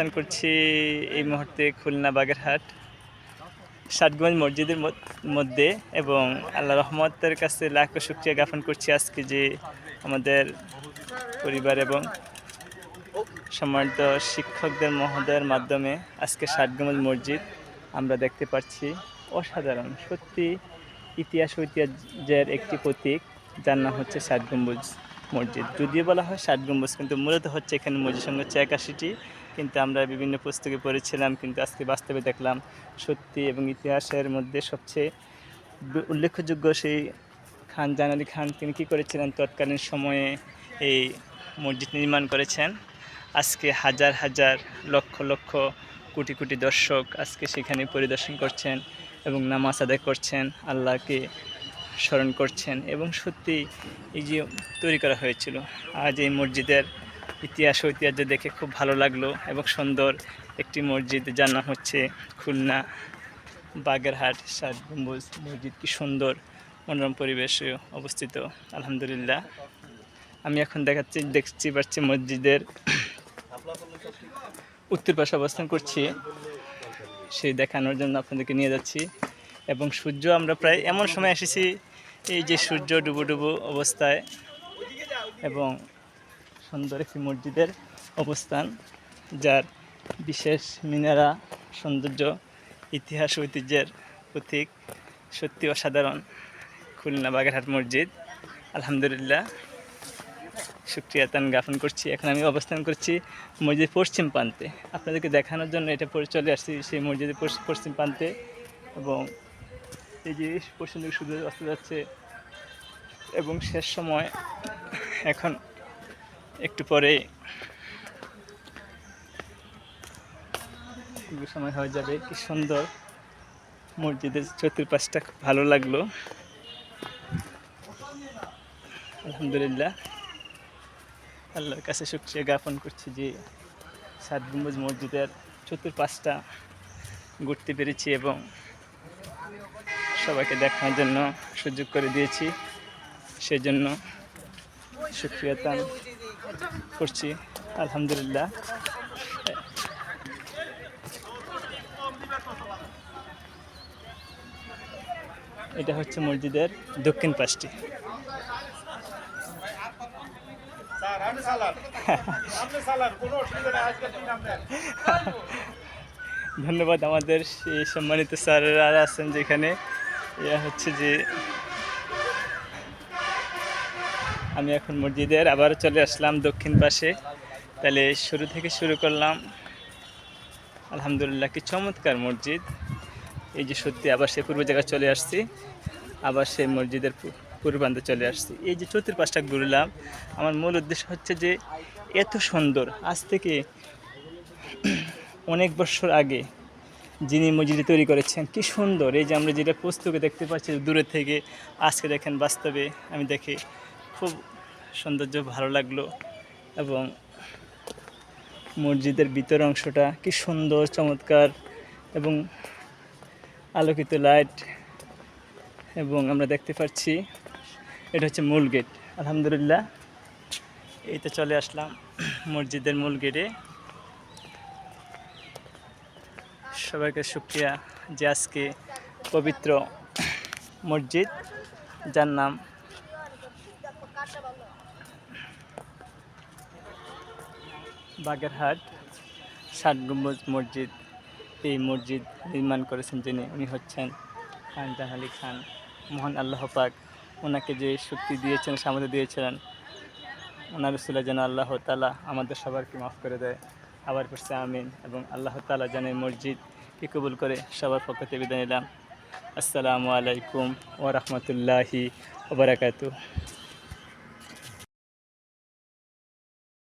অবস্থান করছি এই মুহূর্তে খুলনা বাগেরহাট ষাটগঞ্জ মসজিদের মধ্যে এবং আল্লাহ রহমতের কাছে লাখ শুক্রিয়া জ্ঞাপন করছি আজকে যে আমাদের পরিবার এবং সম্মানিত শিক্ষকদের মহোদয়ের মাধ্যমে আজকে ষাটগঞ্জ মসজিদ আমরা দেখতে পাচ্ছি অসাধারণ। সত্যি ইতিহাস ঐতিহ্যের একটি প্রতীক, যার নাম হচ্ছে ষাট গম্বুজ মসজিদ। যদিও বলা হয় ষাট গম্বুজ কিন্তু মূলত হচ্ছে এখানে মসজিদ সঙ্গে হচ্ছে একাশিটি। কিন্তু আমরা বিভিন্ন পুস্তকে পড়েছিলাম, কিন্তু আজকে বাস্তবে দেখলাম সত্যি এবং ইতিহাসের মধ্যে সবচেয়ে উল্লেখযোগ্য সেই খান জান আলী খান, তিনি কী করেছিলেন? তৎকালীন সময়ে এই মসজিদ নির্মাণ করেছেন। আজকে হাজার হাজার লক্ষ লক্ষ কোটি কোটি দর্শক আজকে সেখানে পরিদর্শন করছেন এবং নামাজ আদায় করছেন, আল্লাহকে স্মরণ করছেন এবং সত্যি এই যে তৈরি করা হয়েছিল, আজ এই মসজিদের ইতিহাস ঐতিহ্য দেখে খুব ভালো লাগল এবং সুন্দর একটি মসজিদ, যার নাম হচ্ছে খুলনা বাগেরহাট ষাট গম্বুজ মসজিদ। কি সুন্দর মনোরম পরিবেশে অবস্থিত, আলহামদুলিল্লাহ। আমি এখন দেখাচ্ছি, দেখছি পাচ্ছি মসজিদের উত্তর পাশে অবস্থান করছি, সেই দেখানোর জন্য আপনাদেরকে নিয়ে যাচ্ছি। এবং সূর্য, আমরা প্রায় এমন সময় এসেছি, এই যে সূর্য ডুবো ডুবো অবস্থায় এবং সুন্দর একটি মসজিদের অবস্থান, যার বিশেষ মিনারা, সৌন্দর্য, ইতিহাস, ঐতিহ্যের প্রতীক, সত্যি অসাধারণ খুলনা বাগেরহাট মসজিদ। আলহামদুলিল্লাহ, শুক্রিয়া তান জ্ঞাপন করছি। এখন আমি অবস্থান করছি মসজিদের পশ্চিম প্রান্তে। আপনাদেরকে দেখানোর জন্য এটা পরে চলে আসছি সেই মসজিদের পশ্চ- পশ্চিম প্রান্তে এবং এই যে পশ্চিম দিকে সূর্য অস্ত যাচ্ছে এবং শেষ সময় এখন একটু পরে। সময় হয়ে যাবে, কি সুন্দর। মসজিদের চতুর্পাশটা খুব ভালো লাগল। আলহামদুলিল্লাহ। আল্লাহর কাছে শুক্রিয়া জ্ঞাপন করছি যে সাত গম্বুজ মসজিদের চতুর্পাশটা ঘুরতে পেরেছি এবং সবাইকে দেখানোর জন্য সুযোগ করে দিয়েছি। সেজন্য শুক্রিয়া, তান। করছি, আলহামদুলিল্লাহ। এটা হচ্ছে মসজিদের দক্ষিণ পাশটি। ধন্যবাদ আমাদের সেই সম্মানিত স্যারেরা আছেন যেখানে। ইয়া হচ্ছে যে আমি এখন মসজিদের আবার চলে আসলাম দক্ষিণ পাশে। তাহলে শুরু থেকে শুরু করলাম। আলহামদুলিল্লাহ, কি চমৎকার মসজিদ। এই যে সত্যি আবার সেই পূর্ব জায়গায় চলে আসছি, আবার সেই মসজিদের পূর্বান্তে চলে আসছি। এই যে চতুর্পাশটা ঘুরলাম, আমার মূল উদ্দেশ্য হচ্ছে যে এত সুন্দর। আজ থেকে অনেক বছর আগে যিনি মসজিদটি তৈরি করেছেন, কি সুন্দর। এই যে আমরা যেটা পুস্তকে দেখতে পাচ্ছি দূরে থেকে, আজকে দেখেন বাস্তবে আমি দেখে, খুব সৌন্দর্য ভালো লাগল এবং মসজিদের ভিতর অংশটা কি সুন্দর, চমৎকার এবং আলোকিত লাইট এবং আমরা দেখতে পাচ্ছি এটা হচ্ছে মূল গেট। আলহামদুলিল্লাহ, এই তো চলে আসলাম মসজিদের মূল গেটে। সবাইকে শুক্রিয়া যে আজকে পবিত্র মসজিদ, যার নাম বাগেরহাট ষাট গম্বুজ মসজিদ, এই মসজিদ নির্মাণ করেছেন যিনি, উনি হচ্ছেন খান জাহান আলী খান। মহান আল্লাহ পাক ওনাকে যে শক্তি দিয়েছেন সামনে দিয়েছিলেন ওনার রসুল্লাহ যেন আল্লাহ তালা আমাদের সবারকে মাফ করে দেয়। আবার করছে আমিন এবং আল্লাহ তালা যেন মসজিদকে কবুল করে সবার পক্ষ থেকে বিদায় নিলাম। আসসালামু আলাইকুম ওরহমতুল্লাহি ওবরাকাতু